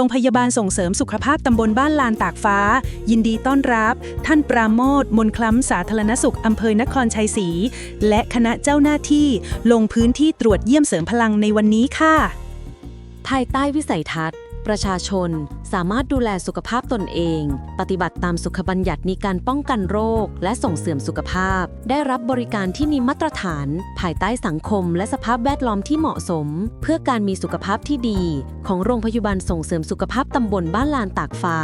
รงพยาบาลส่งเสริมสุขภาพตำบลบ้านลานตากฟ้า ยินดีต้อนรับ ท่านปราโมทมนคล้ำสาธารณสุขอำเภอนครชัยศรีและคณะเจ้าหน้าที่ลงพื้นที่ตรวจเยี่ยมเสริมพลังในวันนี้ค่ะ ภายใต้วิสัยทัศน์ ประชาชนสามารถดูแลสุขภาพตนเอง ปฏิบัติตามสุขบัญญัติในการป้องกันโรค และส่งเสริมสุขภาพ ได้รับบริการที่มีมาตรฐาน ภายใต้สังคม และสภาพแวดล้อมที่เหมาะสม เพื่อการมีสุขภาพที่ดี ของโรงพยาบาลส่งเสริมสุขภาพตำบลบ้านลานตากฟ้า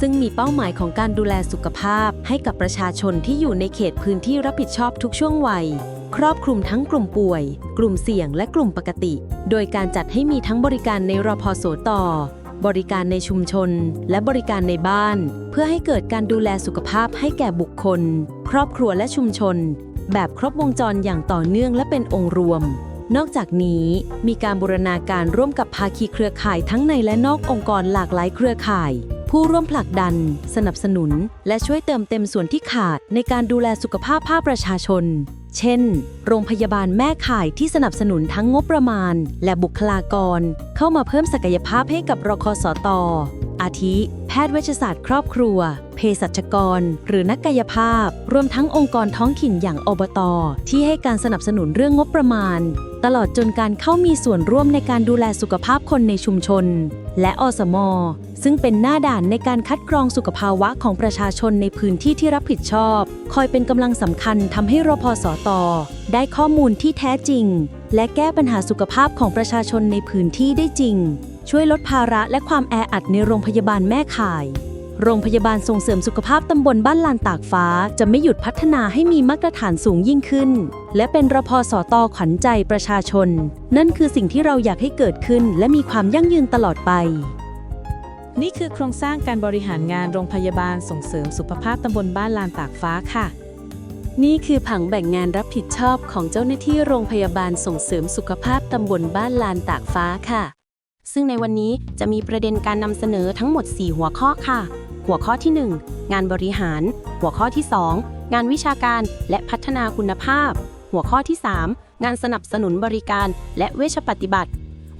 ซึ่งมีเป้าหมายของการดูแลสุขภาพ ให้กับประชาชนที่อยู่ในเขตพื้นที่รับผิดชอบทุกช่วงวัยครอบคลุมทั้งกลุ่มป่วย กลุ่มเสี่ยงและกลุ่มปกติ โดยการจัดให้มีทั้งบริการในรพสต บริการในชุมชน และบริการในบ้าน เพื่อให้เกิดการดูแลสุขภาพให้แก่บุคคล ครอบครัวและชุมชน แบบครบวงจรอย่างต่อเนื่องและเป็นองค์รวม นอกจากนี้มีการบูรณาการร่วมกับภาคีเครือข่ายทั้งในและนอกองค์กรหลากหลายเครือข่าย ผู้ร่วมผลักดัน สนับสนุน และช่วยเติมเต็มส่วนที่ขาดในการดูแลสุขภาพภาคประชาชน เช่น โรงพยาบาลแม่ข่ายที่สนับสนุนทั้งงบประมาณ และบุคลากร เข้ามาเพิ่มศักยภาพให้กับรคสตอาทิ แพทย์เวชศาสตร์ครอบครัว เภสัชกร หรือนักกายภาพ รวมทั้งองค์กรท้องถิ่นอย่างอบต ที่ให้การสนับสนุนเรื่องงบประมาณ ตลอดจนการเข้ามีส่วนร่วมในการดูแลสุขภาพคนในชุมชน และอสม ซึ่งเป็นหน้าด่านในการคัดกรองสุขภาวะของประชาชนในพื้นที่ที่รับผิดชอบ คอยเป็นกำลังสำคัญทำให้รพสตได้ข้อมูลที่แท้จริง และแก้ปัญหาสุขภาพของประชาชนในพื้นที่ได้จริง ช่วยลดภาระและความแออัดในโรงพยาบาลแม่ข่าย โรงพยาบาลส่งเสริมสุขภาพตำบลบ้านลานตากฟ้า จะไม่หยุดพัฒนาให้มีมาตรฐานสูงยิ่งขึ้น และเป็นรพสตขวัญใจประชาชน นั่นคือสิ่งที่เราอยากให้เกิดขึ้นและมีความยั่งยืนตลอดไป นี่คือโครงสร้างการบริหารงานโรงพยาบาลส่งเสริมสุขภาพตำบลบ้านลานตากฟ้าค่ะ นี่คือผังแบ่งงานรับผิดชอบของเจ้าหน้าที่โรงพยาบาลส่งเสริมสุขภาพตำบลบ้านลานตากฟ้าค่ะ ซึ่งในวันนี้จะมีประเด็นการนำเสนอทั้งหมด 4 หัวข้อค่ะ หัวข้อที่ 1 งานบริหาร หัวข้อที่ 2 งานวิชาการและพัฒนาคุณภาพ หัวข้อที่ 3 งานสนับสนุนบริการและเวชปฏิบัติ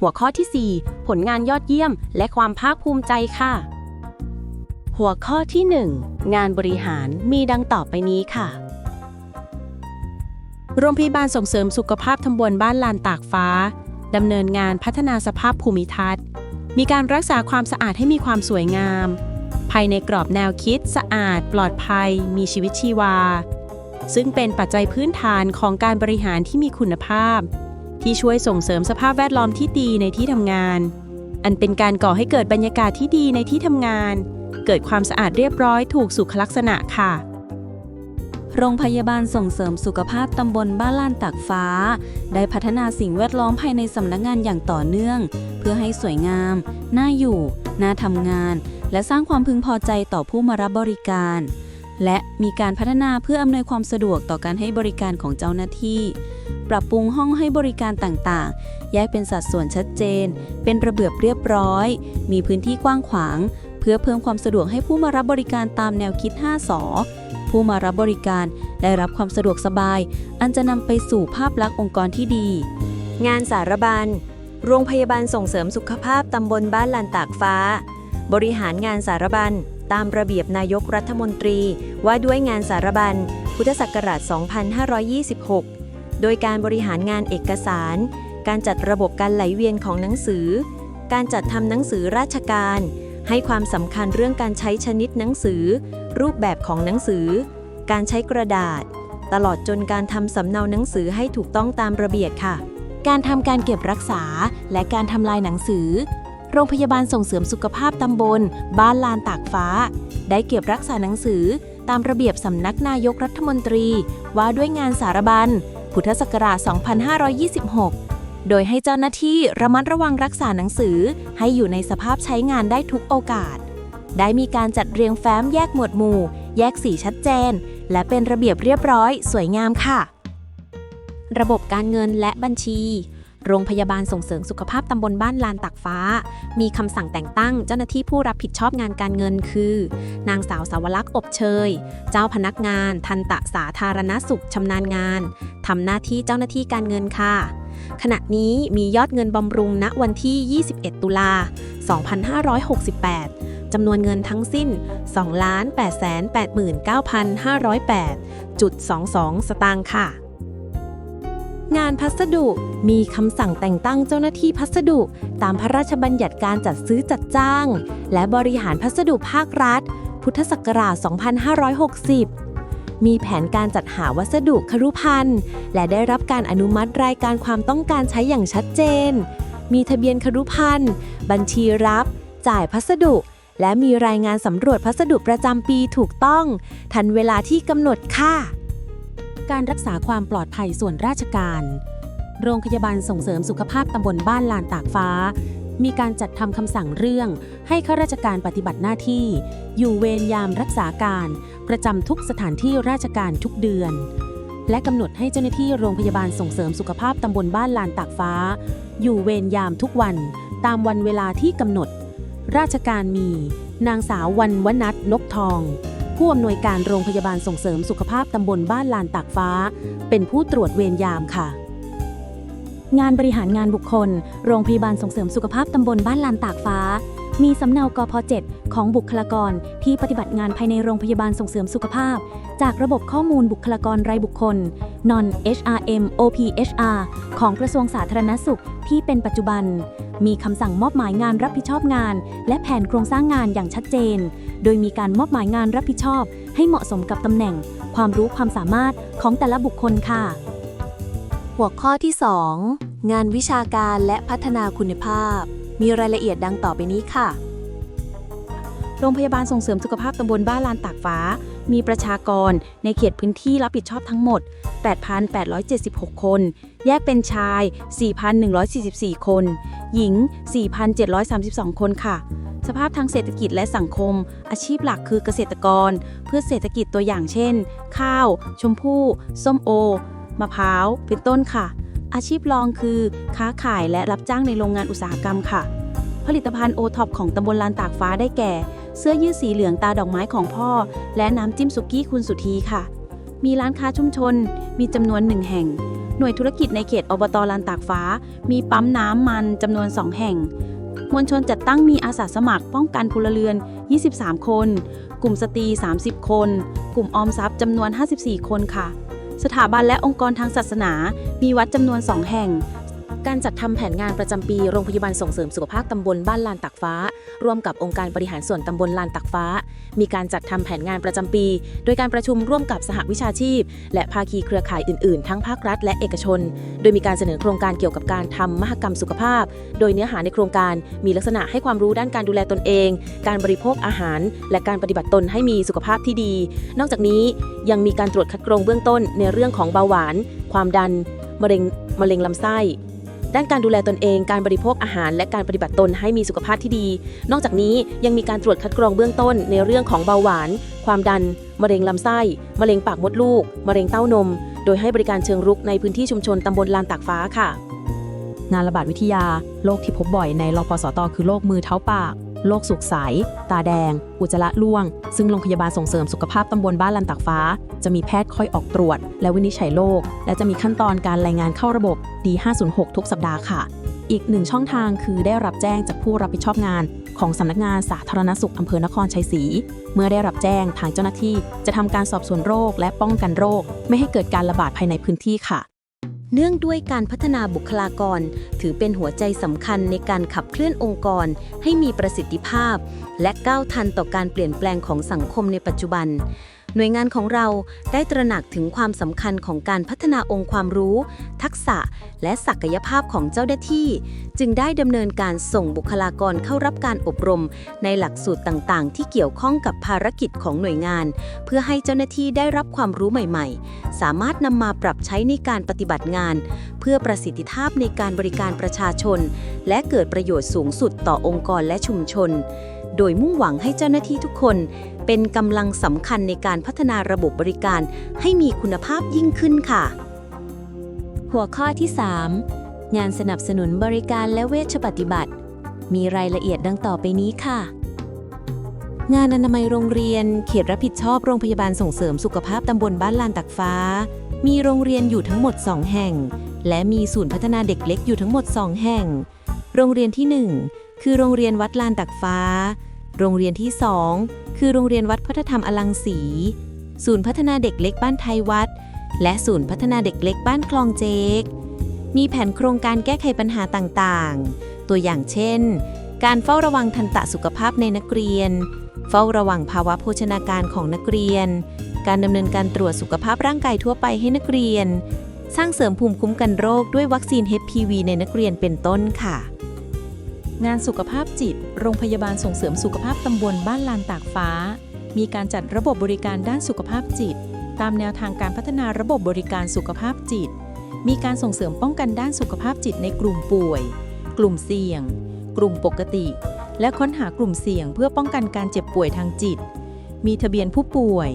หัวข้อทีสี่ 4 ผลงานยอดเยี่ยม และความภาคภูมิใจค่ะ หัวข้อที่ 1 งานบริหารมีดังต่อไปนี้ค่ะ โรงพยาบาลส่งเสริมสุขภาพตำบลบ้านลานตากฟ้าดำเนินงานพัฒนาสภาพภูมิทัศน์ มีการรักษาความสะอาดให้มีความสวยงาม ภายในกรอบแนวคิดสะอาด ปลอดภัย มีชีวิตชีวา ซึ่งเป็นปัจจัยพื้นฐานของการบริหารที่มีคุณภาพ ที่ช่วยส่งเสริมสภาพแวดล้อมที่ดีในที่ทำงาน อันเป็นการก่อให้เกิดบรรยากาศที่ดีในที่ทำงาน เกิดความสะอาดเรียบร้อยถูกสุขลักษณะค่ะ โรงพยาบาลส่งเสริมสุขภาพตำบลบ้านลานตากฟ้า ได้พัฒนาสิ่งแวดล้อมภายในสำนักงานอย่างต่อเนื่อง เพื่อให้สวยงาม น่าอยู่ น่าทำงาน และสร้างความพึงพอใจต่อผู้มารับบริการและมีการพัฒนาเพื่ออำนวยความสะดวกต่อการให้บริการของเจ้าหน้าที่ ปรับปรุงห้องให้บริการต่างๆ แยกเป็นสัดส่วนชัดเจน เป็นระเบียบเรียบร้อย มีพื้นที่กว้างขวาง เพื่อเพิ่มความสะดวกให้ผู้มารับบริการตามแนวคิด 5สอผู้มารับบริการได้รับความสะดวกสบาย อันจะนำไปสู่ภาพลักษณ์องค์กรที่ดี งานสารบัญโรงพยาบาลส่งเสริมสุขภาพตำบลบ้านลานตากฟ้า บริหารงานสารบัญตามระเบียบนายกรัฐมนตรีว่าด้วยงานสารบัญพุทธศักราช 2526 โดยการบริหารงานเอกสาร การจัดระบบการไหลเวียนของหนังสือ การจัดทำหนังสือราชการ ให้ความสำคัญเรื่องการใช้ชนิดหนังสือ รูปแบบของหนังสือ การใช้กระดาษ ตลอดจนการทำสำเนาหนังสือให้ถูกต้องตามระเบียบค่ะ การทำการเก็บรักษา และการทำลายหนังสือ โรงพยาบาลส่งเสริมสุขภาพตำบล บ้านลานตากฟ้า ได้เก็บรักษาหนังสือ ตามระเบียบสำนักนายกรัฐมนตรี ว่าด้วยงานสารบัญ พุทธศักราช 2526 โดยให้เจ้าหน้าที่ระมัดระวังรักษาหนังสือให้อยู่ในสภาพใช้งานได้ทุกโอกาส ได้มีการจัดเรียงแฟ้มแยกหมวดหมู่ แยกสีชัดเจน และเป็นระเบียบเรียบร้อย สวยงามค่ะ ระบบการเงินและบัญชี โรงพยาบาลส่งเสริมสุขภาพตำบลบ้านลานตากฟ้า มีคำสั่งแต่งตั้งเจ้าหน้าที่ผู้รับผิดชอบงานการเงินคือ นางสาวสาวลักษ์อบเชย เจ้าพนักงาน ทันตะสาธารณสุขชำนาญงานทำหน้าที่เจ้าหน้าที่การเงินค่ะ ขณะนี้มียอดเงินบำรุงณวันที่ 21 ตุลา 2568จำนวนเงินทั้งสิ้น 2,889,508.22 สตางค์ค่ะ งานพัสดุ มีคำสั่งแต่งตั้งเจ้าหน้าที่พัสดุ ตามพระราชบัญญัติการจัดซื้อจัดจ้าง และบริหารพัสดุภาครัฐ พุทธศักราช 2560มีแผนการจัดหาวัสดุครุพันธ์และได้รับการอนุมัติรายการความต้องการใช้อย่างชัดเจน มีทะเบียนครุพันธ์บัญชีรับ จ่ายพัสดุ และมีรายงานสำรวจพัสดุประจำปีถูกต้อง ทันเวลาที่กำหนดค่ะ การรักษาความปลอดภัยส่วนราชการ โรงพยาบาลส่งเสริมสุขภาพตำบลบ้านลานตากฟ้า มีการจัดทำคำสั่งเรื่อง ให้ข้าราชการปฏิบัติหน้าที่ อยู่เวรยามรักษาการ ประจำทุกสถานที่ราชการทุกเดือน และกำหนดให้เจ้าหน้าที่โรงพยาบาลส่งเสริมสุขภาพตำบลบ้านลานตากฟ้า อยู่เวรยามทุกวัน ตามวันเวลาที่กำหนด ราชการมี นางสาววันวนัทนกทอง ผู้อำนวยการโรงพยาบาลส่งเสริมสุขภาพตำบลบ้านลานตากฟ้า เป็นผู้ตรวจเวรยามค่ะ งานบริหารงานบุคคล โรงพยาบาลส่งเสริมสุขภาพตำบลบ้านลานตากฟ้า มีสำเนากพ7ของบุคลากรที่ปฏิบัติงานภายในโรงพยาบาลส่งเสริมสุขภาพ จากระบบข้อมูลบุคลากรรายบุคคล non HRM OPHR ของกระทรวงสาธารณสุขที่เป็นปัจจุบัน มีคำสั่งมอบหมายงานรับผิดชอบงาน และแผนโครงสร้างงานอย่างชัดเจน โดยมีการมอบหมายงานรับผิดชอบ ให้เหมาะสมกับตำแหน่ง ความรู้ความสามารถของแต่ละบุคคลค่ะ หัวข้อที่ 2 งานวิชาการและพัฒนาคุณภาพ มีรายละเอียดดังต่อไปนี้ค่ะ โรงพยาบาลส่งเสริมสุขภาพตำบลบ้านลานตากฟ้า มีประชากรในเขตพื้นที่รับผิดชอบทั้งหมด 8,876 คน แยกเป็นชาย 4,144 คน หญิง 4,732 คนค่ะ สภาพทางเศรษฐกิจและสังคม อาชีพหลักคือเกษตรกร เพื่อเศรษฐกิจตัวอย่างเช่น ข้าว ชมพู่ ส้มโอ มะพร้าว เป็นต้นค่ะ อาชีพรองคือ ค้าขายและรับจ้างในโรงงานอุตสาหกรรมค่ะ ผลิตภัณฑ์โอท็อปของตำบลลานตากฟ้าได้แก่ เสื้อยืดสีเหลืองตาดอกไม้ของพ่อ และน้ำจิ้มสุกี้คุณสุธีค่ะ มีร้านค้าชุมชน มีจำนวนหนึ่งแห่ง หน่วยธุรกิจในเขตอบตลานตากฟ้า มีปั๊มน้ำมันจำนวน2แห่ง มวลชนจัดตั้งมีอาสาสมัครป้องกันพลเรือน 23 คน กลุ่มสตรี 30 คน กลุ่มออมทรัพย์จำนวน 54 คนค่ะ สถาบันและองค์กรทางศาสนา มีวัดจำนวน2แห่ง การจัดทำแผนงานประจำปีโรงพยาบาลส่งเสริมสุขภาพตำบลบ้านลานตากฟ้า ร่วมกับองค์การบริหารส่วนตำบลลานตากฟ้า มีการจัดทำแผนงานประจำปี โดยการประชุมร่วมกับสหวิชาชีพ และภาคีเครือข่ายอื่นๆ ทั้งภาครัฐและเอกชน โดยมีการเสนอโครงการเกี่ยวกับการทำมหกรรมสุขภาพ โดยเนื้อหาในโครงการมีลักษณะให้ความรู้ด้านการดูแลตนเอง การบริโภคอาหาร และการปฏิบัติตนให้มีสุขภาพที่ดี นอกจากนี้ยังมีการตรวจคัดกรองเบื้องต้นในเรื่องของเบาหวาน ความดันมะเร็งมะเร็งลำไส้ ด้านการดูแลตนเอง การบริโภคอาหาร และการปฏิบัติตนให้มีสุขภาพที่ดี นอกจากนี้ยังมีการตรวจคัดกรองเบื้องต้นในเรื่องของเบาหวาน ความดัน มะเร็งลำไส้ มะเร็งปากมดลูก มะเร็งเต้านม โดยให้บริการเชิงรุกในพื้นที่ชุมชนตำบลลานตากฟ้าค่ะ งานระบาดวิทยา โรคที่พบบ่อยในรพสตคือโรคมือเท้าปาก โรคสุกใส ตาแดง อุจจาระร่วง ซึ่งโรงพยาบาลส่งเสริมสุขภาพตำบลบ้านลันตากฟ้า จะมีแพทย์คอยออกตรวจ และวินิจฉัยโรค และจะมีขั้นตอนการรายงานเข้าระบบ D506 ทุกสัปดาห์ค่ะ อีกหนึ่งช่องทางคือได้รับแจ้งจากผู้รับผิดชอบงาน ของสำนักงานสาธารณสุขอำเภอนครชัยศรี เมื่อได้รับแจ้งทางเจ้าหน้าที่ จะทำการสอบสวนโรคและป้องกันโรค ไม่ให้เกิดการระบาดภายในพื้นที่ค่ะ เนื่องด้วยการพัฒนาบุคลากร ถือเป็นหัวใจสำคัญในการขับเคลื่อนองค์กร ให้มีประสิทธิภาพ และก้าวทันต่อการเปลี่ยนแปลงของสังคมในปัจจุบัน หน่วยงานของเราได้ตระหนักถึงความสำคัญของการพัฒนาองค์ความรู้ ทักษะ และศักยภาพของเจ้าหน้าที่ จึงได้ดำเนินการส่งบุคลากรเข้ารับการอบรม ในหลักสูตรต่างๆ ที่เกี่ยวข้องกับภารกิจของหน่วยงาน เพื่อให้เจ้าหน้าที่ได้รับความรู้ใหม่ ๆ สามารถนำมาปรับใช้ในการปฏิบัติงาน เพื่อประสิทธิภาพในการบริการประชาชน และเกิดประโยชน์สูงสุดต่อองค์กรและชุมชน โดยมุ่งหวังให้เจ้าหน้าที่ทุกคน เป็นกำลังสำคัญในการพัฒนาระบบบริการให้มีคุณภาพยิ่งขึ้นค่ะ หัวข้อที่ 3 งานสนับสนุนบริการและเวชปฏิบัติ มีรายละเอียดดังต่อไปนี้ค่ะ งานอนามัยโรงเรียน เขตรับผิดชอบโรงพยาบาลส่งเสริมสุขภาพตำบลบ้านลานตักฟ้า มีโรงเรียนอยู่ทั้งหมด 2 แห่ง และมีศูนย์พัฒนาเด็กเล็กอยู่ทั้งหมด 2 แห่ง โรงเรียนที่ 1 คือโรงเรียนวัดลานตักฟ้า โรงเรียนที่ 2 คือโรงเรียนวัดพัฒธรรมอลังสี ศูนย์พัฒนาเด็กเล็กบ้านไทยวัด และศูนย์พัฒนาเด็กเล็กบ้านคลองเจก มีแผนโครงการแก้ไขปัญหาต่างๆ ตัวอย่างเช่น การเฝ้าระวังทันตะสุขภาพในนักเรียน เฝ้าระวังภาวะโภชนาการของนักเรียน การดำเนินการตรวจสุขภาพร่างกายทั่วไปให้นักเรียน สร้างเสริมภูมิคุ้มกันโรคด้วยวัคซีน HPV ในนักเรียนเป็นต้นค่ะ งานสุขภาพจิต โรงพยาบาลส่งเสริมสุขภาพตำบลบ้านลานตากฟ้า มีการจัดระบบบริการด้านสุขภาพจิต ตามแนวทางการพัฒนาระบบบริการสุขภาพจิต มีการส่งเสริมป้องกันด้านสุขภาพจิตในกลุ่มป่วย กลุ่มเสี่ยง กลุ่มปกติ และค้นหากลุ่มเสี่ยงเพื่อป้องกันการเจ็บป่วยทางจิต มีทะเบียนผู้ป่วย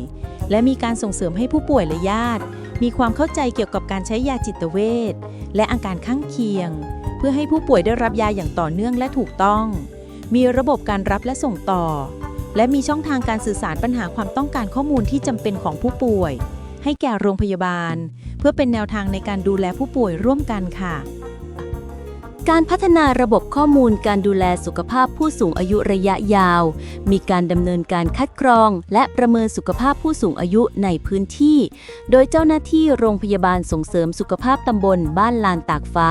และมีการส่งเสริมให้ผู้ป่วยและญาติ มีความเข้าใจเกี่ยวกับการใช้ยาจิตเวชและอาการข้างเคียง เพื่อให้ผู้ป่วยได้รับยาอย่างต่อเนื่องและถูกต้อง มีระบบการรับและส่งต่อ และมีช่องทางการสื่อสารปัญหาความต้องการข้อมูลที่จำเป็นของผู้ป่วย ให้แก่โรงพยาบาล เพื่อเป็นแนวทางในการดูแลผู้ป่วยร่วมกันค่ะ การพัฒนาระบบข้อมูลการดูแลสุขภาพผู้สูงอายุระยะยาว มีการดำเนินการคัดกรอง และประเมินสุขภาพผู้สูงอายุในพื้นที่ โดยเจ้าหน้าที่โรงพยาบาลส่งเสริมสุขภาพตำบลบ้านลานตากฟ้า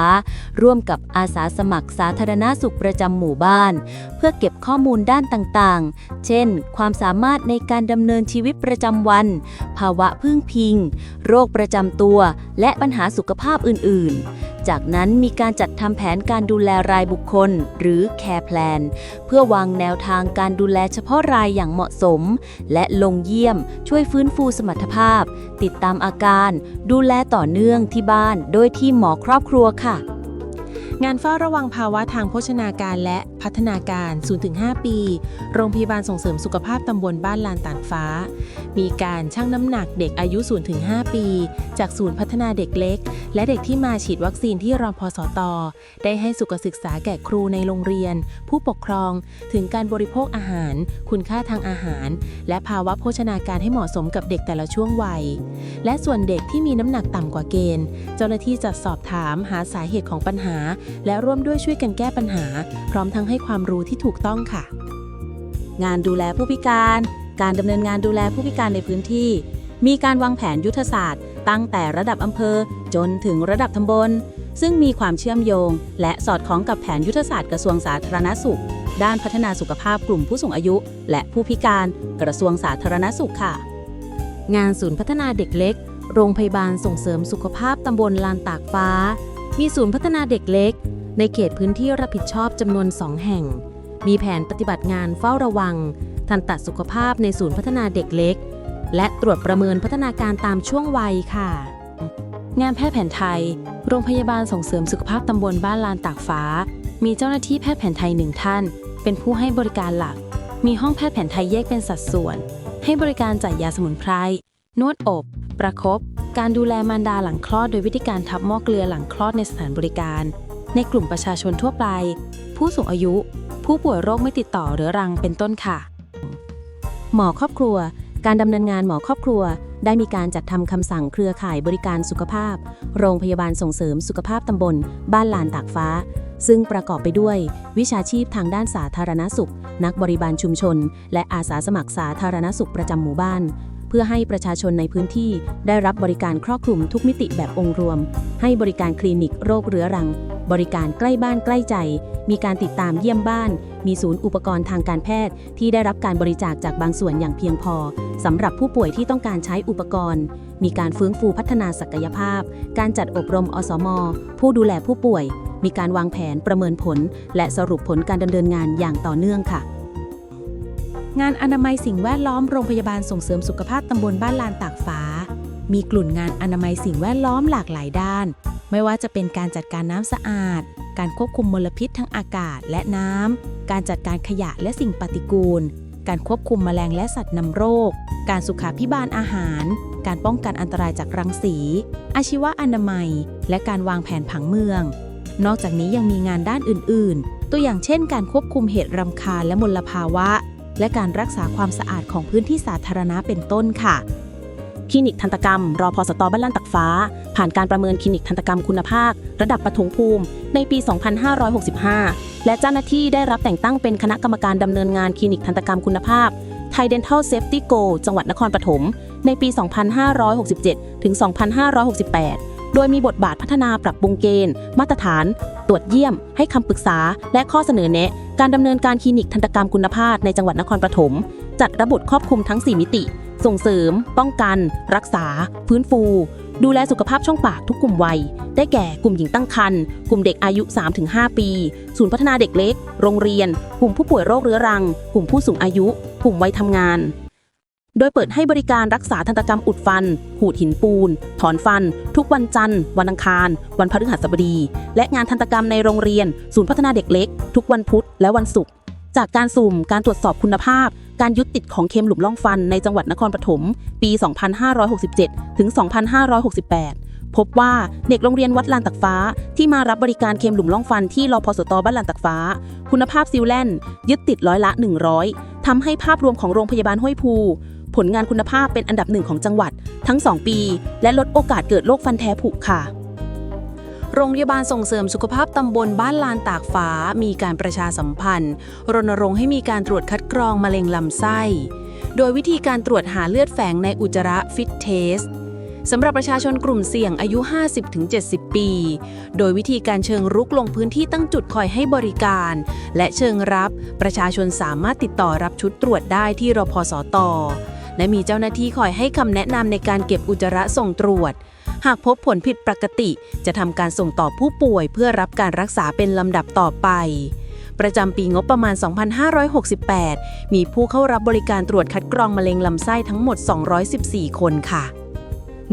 ร่วมกับอาสาสมัครสาธารณาสุขประจำหมู่บ้าน เพื่อเก็บข้อมูลด้านต่างๆ เช่น ความสามารถในการดำเนินชีวิตประจำวัน ภาวะพึ่งพิง โรคประจำตัว และปัญหาสุขภาพอื่น ๆ จากนั้นมีการจัดทำแผนการดูแลรายบุคคล หรือ Care Plan เพื่อวางแนวทางการดูแลเฉพาะรายอย่างเหมาะสม และลงเยี่ยม ช่วยฟื้นฟูสมรรถภาพ ติดตามอาการ ดูแลต่อเนื่องที่บ้าน โดยที่หมอครอบครัวค่ะ งานเฝ้าระวังภาวะทางโภชนาการและพัฒนาการ 0-5 ปี โรงพยาบาลส่งเสริมสุขภาพตำบลบ้านลานตากฟ้า มีการชั่งน้ำหนักเด็กอายุ 0-5 ปี จากศูนย์พัฒนาเด็กเล็ก และเด็กที่มาฉีดวัคซีนที่รอพสตได้ให้สุขศึกษาแก่ครูในโรงเรียน ผู้ปกครอง ถึงการบริโภคอาหาร คุณค่าทางอาหาร และภาวะโภชนาการให้เหมาะสมกับเด็กแต่ละช่วงวัย และส่วนเด็กที่มีน้ำหนักต่ำกว่าเกณฑ์ เจ้าหน้าที่จะสอบถามหาสาเหตุของปัญหาและร่วมด้วยช่วยกันแก้ปัญหา พร้อมทั้งให้ความรู้ที่ถูกต้องค่ะ งานดูแลผู้พิการ การดำเนินงานดูแลผู้พิการในพื้นที่ มีการวางแผนยุทธศาสตร์ ตั้งแต่ระดับอำเภอ จนถึงระดับตำบล ซึ่งมีความเชื่อมโยง และสอดคล้องกับแผนยุทธศาสตร์กระทรวงสาธารณสุข ด้านพัฒนาสุขภาพกลุ่มผู้สูงอายุ และผู้พิการ กระทรวงสาธารณสุขค่ะ งานศูนย์พัฒนาเด็กเล็ก โรงพยาบาลส่งเสริมสุขภาพตำบลลานตากฟ้า มีศูนย์พัฒนาเด็กเล็ก ในเขตพื้นที่รับผิดชอบจำนวน 2 แห่ง มีแผนปฏิบัติงานเฝ้าระวัง ทันตสุขภาพในศูนย์พัฒนาเด็กเล็ก และตรวจประเมินพัฒนาการตามช่วงวัยค่ะ งานแพทย์แผนไทย โรงพยาบาลส่งเสริมสุขภาพตำบลบ้านลานตากฟ้า มีเจ้าหน้าที่แพทย์แผนไทยหนึ่งท่าน เป็นผู้ให้บริการหลัก มีห้องแพทย์แผนไทยแยกเป็นสัดส่วน ให้บริการจ่ายยาสมุนไพร นวดอบ ประคบการดูแลมารดาหลังคลอดโดยวิธีการทับหม้อเกลือหลังคลอดในสถานบริการ ในกลุ่มประชาชนทั่วไป ผู้สูงอายุ ผู้ป่วยโรคไม่ติดต่อเรื้อรังเป็นต้นค่ะ หมอครอบครัว การดำเนินงานหมอครอบครัว ได้มีการจัดทำคำสั่งเครือข่ายบริการสุขภาพ โรงพยาบาลส่งเสริมสุขภาพตำบล บ้านลานตากฟ้าซึ่งประกอบไปด้วย วิชาชีพทางด้านสาธารณสุข นักบริบาลชุมชน และอาสาสมัครสาธารณสุขประจำหมู่บ้าน พื่อให้ประชาชนในพื้นที่ได้รับบริการครอบคลุมทุกมิติแบบองค์รวม ให้บริการคลินิกโรคเรื้อรัง บริการใกล้บ้านใกล้ใจ มีการติดตามเยี่ยมบ้าน มีศูนย์อุปกรณ์ทางการแพทย์ ที่ได้รับการบริจาคจากบางส่วนอย่างเพียงพอสำหรับผู้ป่วยที่ต้องการใช้อุปกรณ์ มีการฟื้นฟูพัฒนาศักยภาพ การจัดอบรมอสม ผู้ดูแลผู้ป่วย มีการวางแผนประเมินผล และสรุปผลการดำเนินงานอย่างต่อเนื่องค่ะ งานอนามัยสิ่งแวดล้อมโรงพยาบาลส่งเสริมสุขภาพตำบลบ้านลานตากฟ้า มีกลุ่นงานอนามัยสิ่งแวดล้อมหลากหลายด้าน ไม่ว่าจะเป็นการจัดการน้ำสะอาด การควบคุมมลพิษทั้งอากาศและน้ำ การจัดการขยะและสิ่งปฏิกูล การควบคุมแมลงและสัตว์นำโรค การสุขาพิบาลอาหาร การป้องกันอันตรายจากรังสี อาชีวะอนามัย และการวางแผนผังเมือง นอกจากนี้ยังมีงานด้านอื่น ๆ ตัวอย่างเช่น การควบคุมเหตุรำคาญและมลภาวะ และการรักษาความสะอาดของพื้นที่สาธารณะเป็นต้นค่ะคลินิกทันตกรรม รอพสตอบ้านลานตักฟ้า ผ่านการประเมินคลินิกทันตกรรมคุณภาพ ระดับปฐมภูมิ ในปี 2565 และเจ้าหน้าที่ได้รับแต่งตั้งเป็นคณะกรรมการดำเนินงานคลินิกทันตกรรมคุณภาพ Thai Dental Safety Go จังหวัดนครปฐม ในปี 2567 ถึง 2568 โดยมีบทบาทพัฒนาปรับปรุงเกณฑ์ มาตรฐาน ตรวจเยี่ยม ให้คำปรึกษา และข้อเสนอแนะ การดำเนินการคลินิกทันตกรรมคุณภาพในจังหวัดนครปฐม จัดระบบครอบคลุมทั้ง 4 มิติ ส่งเสริม ป้องกัน รักษา ฟื้นฟู ดูแลสุขภาพช่องปากทุกกลุ่มวัย ได้แก่กลุ่มหญิงตั้งครรภ์ กลุ่มเด็กอายุ 3-5 ปี ศูนย์พัฒนาเด็กเล็ก โรงเรียน กลุ่มผู้ป่วยโรคเรื้อรัง กลุ่มผู้สูงอายุ กลุ่มวัยทำงาน โดยเปิดให้บริการรักษาทันตกรรมอุดฟันหูดหินปูน ถอนฟัน ทุกวันจันทร์ วันอังคาร วันพฤหัสบดี และงานทันตกรรมในโรงเรียน ศูนย์พัฒนาเด็กเล็ก ทุกวันพุธและวันศุกร์ จากการสุ่ม การตรวจสอบคุณภาพ การยึดติดของเค็มหลุมล่องฟันในจังหวัดนครปฐม ปี 2567 ถึง 2568พบว่าเด็กโรงเรียนวัดลานตักฟ้า ที่มารับบริการเค็มหลุมล่องฟันที่รอพสตบ้านลานตักฟ้า คุณภาพซิลแลนยึดติดร้อยละ 100ทำให้ภาพรวมของโรงพยาบาลห้วยภู ผลงานคุณภาพเป็นอันดับหนึ่งของจังหวัด ทั้ง 2 ปี และลดโอกาสเกิดโรคฟันแท้ผุค่ะ โรงพยาบาลส่งเสริมสุขภาพตำบลบ้านลานตากฟ้า มีการประชาสัมพันธ์ รณรงค์ให้มีการตรวจคัดกรองมะเร็งลำไส้ โดยวิธีการตรวจหาเลือดแฝงในอุจจาระฟิตเทสสำหรับประชาชนกลุ่มเสี่ยงอายุ 50-70 ปี โดยวิธีการเชิงรุกลงพื้นที่ตั้งจุดคอยให้บริการ และเชิงรับ ประชาชนสามารถติดต่อรับชุดตรวจได้ที่รพสต และมีเจ้าหน้าที่คอยให้คำแนะนำในการเก็บอุจจาระส่งตรวจ หากพบผลผิดปกติ จะทำการส่งต่อผู้ป่วย เพื่อรับการรักษาเป็นลำดับต่อไป ประจำปีงบประมาณ 2568 มีผู้เข้ารับบริการตรวจคัดกรองมะเร็งลำไส้ทั้งหมด 214 คนค่ะ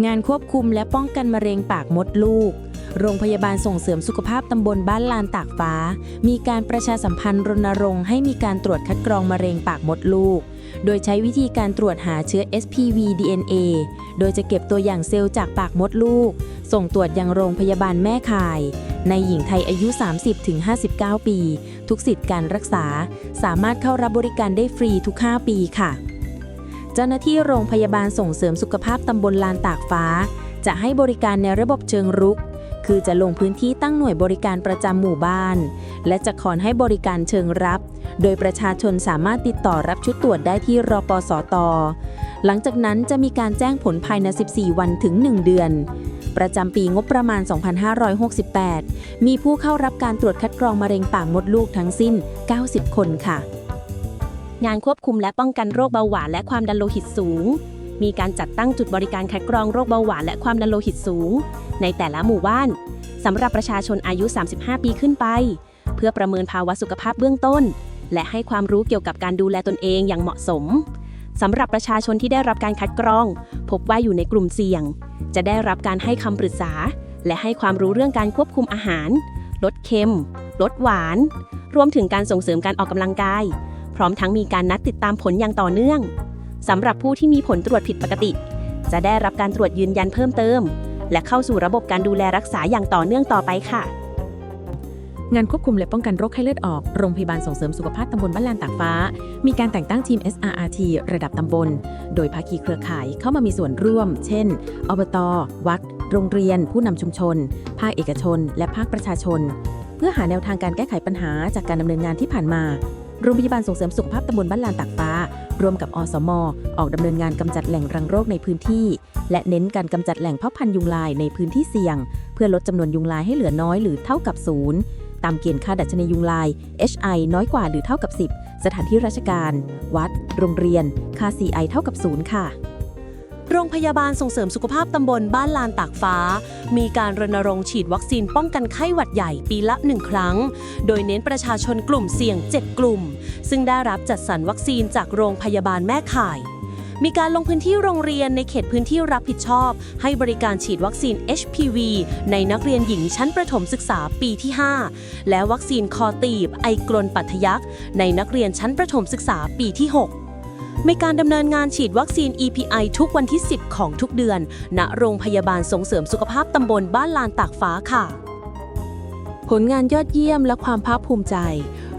งานควบคุมและป้องกันมะเร็งปากมดลูก โรงพยาบาลส่งเสริมสุขภาพตำบลบ้านลานตากฟ้า มีการประชาสัมพันธ์รณรงค์ให้มีการตรวจคัดกรองมะเร็งปากมดลูก โดยใช้วิธีการตรวจหาเชื้อ SPV DNA โดยจะเก็บตัวอย่างเซลล์จากปากมดลูก ส่งตรวจยังโรงพยาบาลแม่ข่าย ในหญิงไทยอายุ 30-59 ปี ทุกสิทธิ์การรักษา สามารถเข้ารับบริการได้ฟรีทุก 5 ปีค่ะเจ้าหน้าที่โรงพยาบาลส่งเสริมสุขภาพตำบลลานตากฟ้า จะให้บริการในระบบเชิงรุก คือจะลงพื้นที่ตั้งหน่วยบริการประจำหมู่บ้าน และจะขอให้บริการเชิงรับ โดยประชาชนสามารถติดต่อรับชุดตรวจได้ที่รปสต หลังจากนั้นจะมีการแจ้งผลภายใน 14 วันถึง 1 เดือน ประจำปีงบประมาณ 2568 มีผู้เข้ารับการตรวจคัดกรองมะเร็งปากมดลูกทั้งสิ้น 90 คนค่ะ งานควบคุมและป้องกันโรคเบาหวานและความดันโลหิตสูง มีการจัดตั้งจุดบริการคัดกรองโรคเบาหวานและความดันโลหิตสูง ในแต่ละหมู่บ้านสำหรับประชาชนอายุ 35 ปีขึ้นไป เพื่อประเมินภาวะสุขภาพเบื้องต้น และให้ความรู้เกี่ยวกับการดูแลตนเองอย่างเหมาะสมสำหรับประชาชนที่ได้รับการคัดกรอง พบว่าอยู่ในกลุ่มเสี่ยง จะได้รับการให้คำปรึกษา และให้ความรู้เรื่องการควบคุมอาหาร ลดเค็ม ลดหวาน รวมถึงการส่งเสริมการออกกำลังกาย พร้อมทั้งมีการนัดติดตามผลอย่างต่อเนื่อง สำหรับผู้ที่มีผลตรวจผิดปกติ จะได้รับการตรวจยืนยันเพิ่มเติม และเข้าสู่ระบบการดูแลรักษาอย่างต่อเนื่องต่อไปค่ะ งานควบคุมและป้องกันโรคไข้เลือดออก โรงพยาบาลส่งเสริมสุขภาพตำบลบ้านลานตากฟ้า มีการแต่งตั้งทีม SRRT ระดับตำบล โดยภาคีเครือข่ายเข้ามามีส่วนร่วม เช่น อบต วัด โรงเรียน ผู้นำชุมชน ภาคเอกชน และภาคประชาชน เพื่อหาแนวทางการแก้ไขปัญหาจากการดำเนินงานที่ผ่านมาโรงพยาบาลส่งเสริมสุขภาพตำบลบ้านลานตากฟ้า ร่วมกับอสมออกดำเนินงานกำจัดแหล่งรังโรคในพื้นที่ และเน้นการกำจัดแหล่งเพาะพันธุ์ยุงลายในพื้นที่เสี่ยง เพื่อลดจำนวนยุงลายให้เหลือน้อยหรือเท่ากับศูนย์ตามเกณฑ์ค่าดัชนียุงลาย HI น้อยกว่าหรือเท่ากับ 10 สถานที่ราชการ วัด โรงเรียน ค่า CI เท่ากับศูนย์ค่ะ โรงพยาบาลส่งเสริมสุขภาพตำบลบ้านลานตากฟ้า มีการรณรงค์ฉีดวัคซีนป้องกันไข้หวัดใหญ่ปีละหนึ่งครั้ง โดยเน้นประชาชนกลุ่มเสี่ยง 7 กลุ่ม ซึ่งได้รับจัดสรรวัคซีนจากโรงพยาบาลแม่ข่ายมีการลงพื้นที่โรงเรียนในเขตพื้นที่รับผิดชอบ ให้บริการฉีดวัคซีน HPV ในนักเรียนหญิงชั้นประถมศึกษาปีที่ 5 และวัคซีนคอตีบไอกรนปัทยักในนักเรียนชั้นประถมศึกษาปีที่ 6 มีการดำเนินงานฉีดวัคซีน EPI ทุกวันที่ 10 ของทุกเดือน ณ โรงพยาบาลส่งเสริมสุขภาพตำบลบ้านลานตากฟ้าค่ะ ผลงานยอดเยี่ยมและความภาคภูมิใจ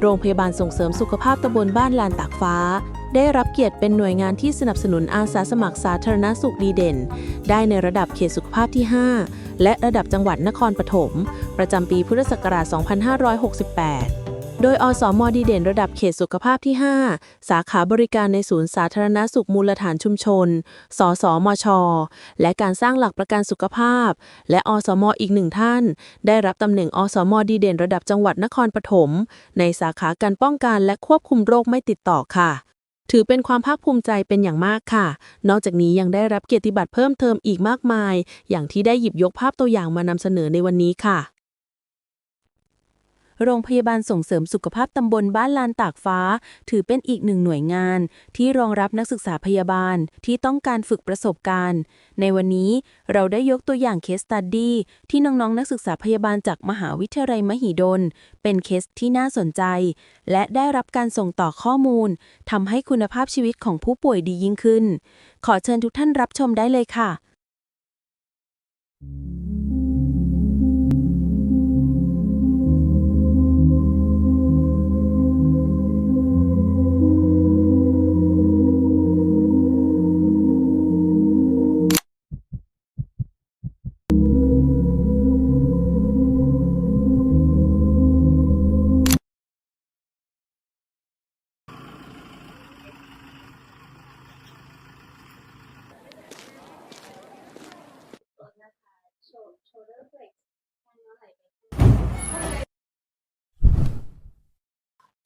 โรงพยาบาลส่งเสริมสุขภาพตำบลบ้านลานตากฟ้า ได้รับเกียรติเป็นหน่วยงานที่สนับสนุนอาสาสมัครสาธารณสุขดีเด่น ได้ในระดับเขตสุขภาพที่ 5 และระดับจังหวัดนครปฐม ประจำปีพุทธศักราช 2568 โดยอสมดีเด่นระดับเขตสุขภาพที่ 5 สาขาบริการในศูนย์สาธารณสุขมูลฐานชุมชน สสมช และการสร้างหลักประกันสุขภาพ และอสมอีกหนึ่งท่าน ได้รับตำแหน่งอสมดีเด่นระดับจังหวัดนครปฐมในสาขาการป้องกันและควบคุมโรคไม่ติดต่อค่ะถือเป็นความภาคภูมิใจเป็นอย่างมากค่ะ นอกจากนี้ยังได้รับเกียรติบัตรเพิ่มเติมอีกมากมาย อย่างที่ได้หยิบยกภาพตัวอย่างมานำเสนอในวันนี้ค่ะ โรงพยาบาลส่งเสริมสุขภาพตำบลบ้านลานตากฟ้า ถือเป็นอีกหนึ่งหน่วยงาน ที่รองรับนักศึกษาพยาบาลที่ต้องการฝึกประสบการณ์ ในวันนี้เราได้ยกตัวอย่างเคสตัดดี้ที่น้องๆนักศึกษาพยาบาลจากมหาวิทยาลัยมหิดล เป็นเคสที่น่าสนใจ และได้รับการส่งต่อข้อมูลทำให้คุณภาพชีวิตของผู้ป่วยดียิ่งขึ้น ขอเชิญทุกท่านรับชมได้เลยค่ะ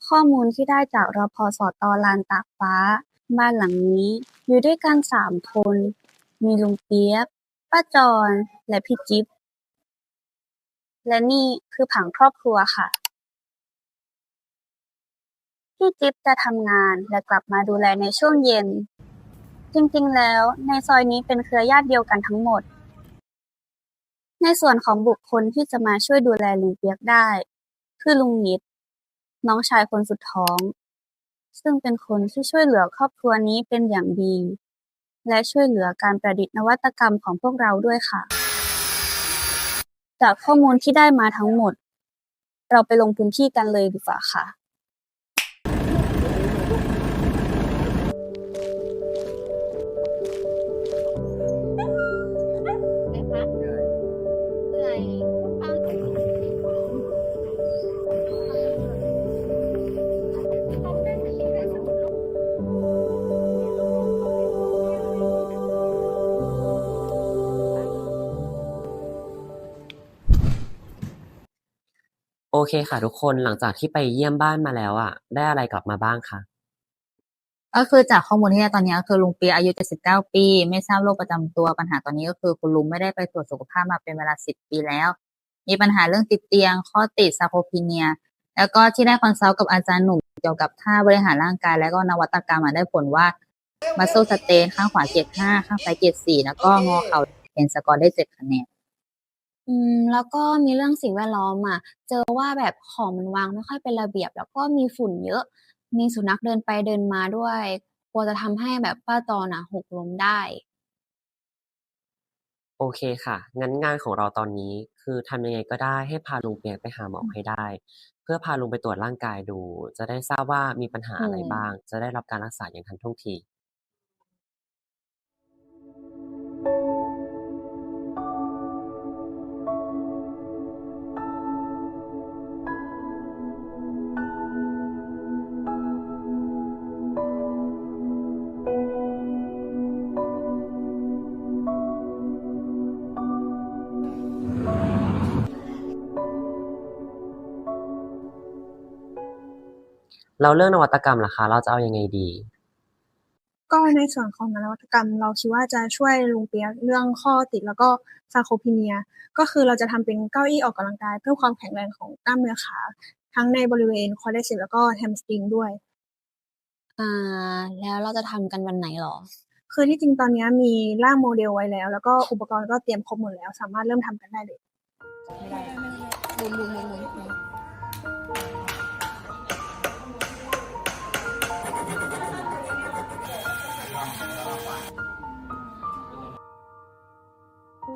ข้อมูลที่ได้จากรพสตลานตากฟ้า บ้านหลังนี้อยู่ด้วยกันสามคน มีลุงเปียกป้าจอนและพี่จิ๊บและนี่คือผังครอบครัวค่ะ พี่จิ๊บจะทำงานและกลับมาดูแลในช่วงเย็น จริงๆ แล้วในซอยนี้เป็นเครือญาติเดียวกันทั้งหมด ในส่วนของบุคคลที่จะมาช่วยดูแลลุงเปียกได้ คือลุงนิด น้องชายคนสุดท้อง ซึ่งเป็นคนที่ช่วยเหลือครอบครัวนี้เป็นอย่างดี และช่วยเหลือการประดิษฐ์นวัตกรรมของพวกเราด้วยค่ะ จากข้อมูลที่ได้มาทั้งหมด เราไปลงพื้นที่กันเลยดีกว่าค่ะ เคค่ะทุกคนหลังจากที่ไปเยี่ยมบ้านมาแล้วอะได้อะไรกลับมาบ้างคะก็คือจากข้อมูลที่ได้ตอนนี้ก็คือลุงเปียอายุ 79 ปี ไม่ทราบโรคประจำตัวปัญหาตอนนี้ก็คือคุณลุงไม่ได้ไปตรวจสุขภาพมาเป็นเวลา 10 ปีแล้ว มีปัญหาเรื่องติดเตียง ข้อติดซาโคพีเนีย แล้วก็ที่ได้คอนซัลท์กับอาจารย์หนุ่มเกี่ยวกับท่าบริหารร่างกาย และก็นวัตกรรมอะได้ผลว่ามัส l ซสเตนข้างขวาเกรด5ข้างซ้ายเกรด4แล้วก็งอเข่าเป็นสกอร์ได้7คะแนน อืม แล้วก็มีเรื่องสิ่งแวดล้อมอะเจอว่าแบบของมันวางไม่ค่อยเป็นระเบียบ แล้วก็มีฝุ่นเยอะ มีสุนัขเดินไปเดินมาด้วย กลัวจะทำให้แบบป้าจอนอะหกล้มได้ โอเคค่ะ งั้นงานของเราตอนนี้คือทำยังไงก็ได้ให้พาลุงเปียกไปหาหมอให้ได้ เพื่อพาลุงไปตรวจร่างกายดู จะได้ทราบว่ามีปัญหาอะไรม บ้าง จะได้รับการรักษาอย่างทันท่วงที แล้วเรื่องนวัตกรรมล่ะคะ เราจะเอายังไงดี ก็ในส่วนของนวัตกรรม เราคิดว่าจะช่วยลุงเปียกเรื่องข้อติดแล้วก็ซาโคพีเนีย ก็คือเราจะทำเป็นเก้าอี้ออกกำลังกาย เพื่อความแข็งแรงของกล้ามเนื้อขาทั้งในบริเวณคอ d เ c ิ p แล้วก็แฮมสตริงด้วยอ่าแล้วเราจะทำกันวันไหนหรอ คือที่จริงตอนนี้มีร่างโมเดลไว้แล้ว แล้วก็อุปกรณ์ก็เตรียมครบหมดแล้ว สามารถเริ่มทำกันได้เลย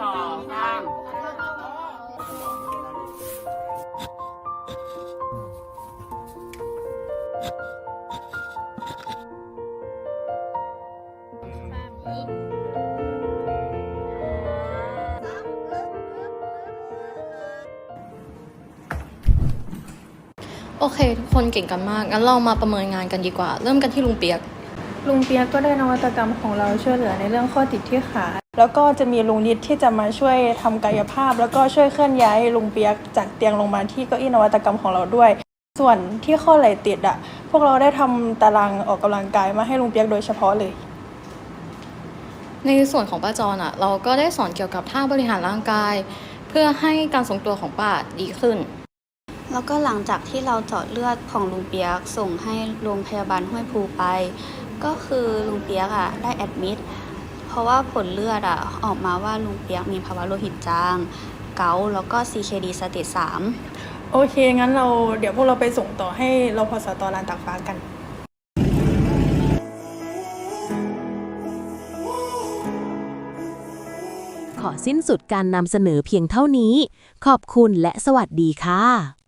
สองสามโอเค ทุกคนเก่งกันมาก งั้นเรามาประเมินงานกันดีกว่า เริ่มกันที่ลุงเปียก ลุงเปียกก็ได้นวัตกรรมของเราช่วยเหลือในเรื่องข้อติดที่ขา แล้วก็จะมีลุงนิดที่จะมาช่วยทำกายภาพ แล้วก็ช่วยเคลื่อนย้ายลุงเปียกจากเตียงลงมาที่เก้าอี้นวัตกรรมของเราด้วย ส่วนที่ข้อไหล่ติดอะพวกเราได้ทำตารางออกกำลังกายมาให้ลุงเปียกโดยเฉพาะเลย ในส่วนของป้าจอนอะเราก็ได้สอนเกี่ยวกับท่าบริหารร่างกาย เพื่อให้การทรงตัวของป้าดีขึ้น แล้วก็หลังจากที่เราเจาะเลือดของลุงเปียกส่งให้โรงพยาบาลห้วยภูไป ก็คือลุงเปียกอะได้แอดมิด เพราะว่าผลเลือดอะออกมาว่าลุงเปียกมีภาวะโลหิตจาง เกาต์แล้วก็ CKD สเตจ3โอเค งั้นเราเดี๋ยวพวกเราไปส่งต่อให้รพสตลานตากฟ้ากันขอสิ้นสุดการนำเสนอเพียงเท่านี้ ขอบคุณและสวัสดีค่ะ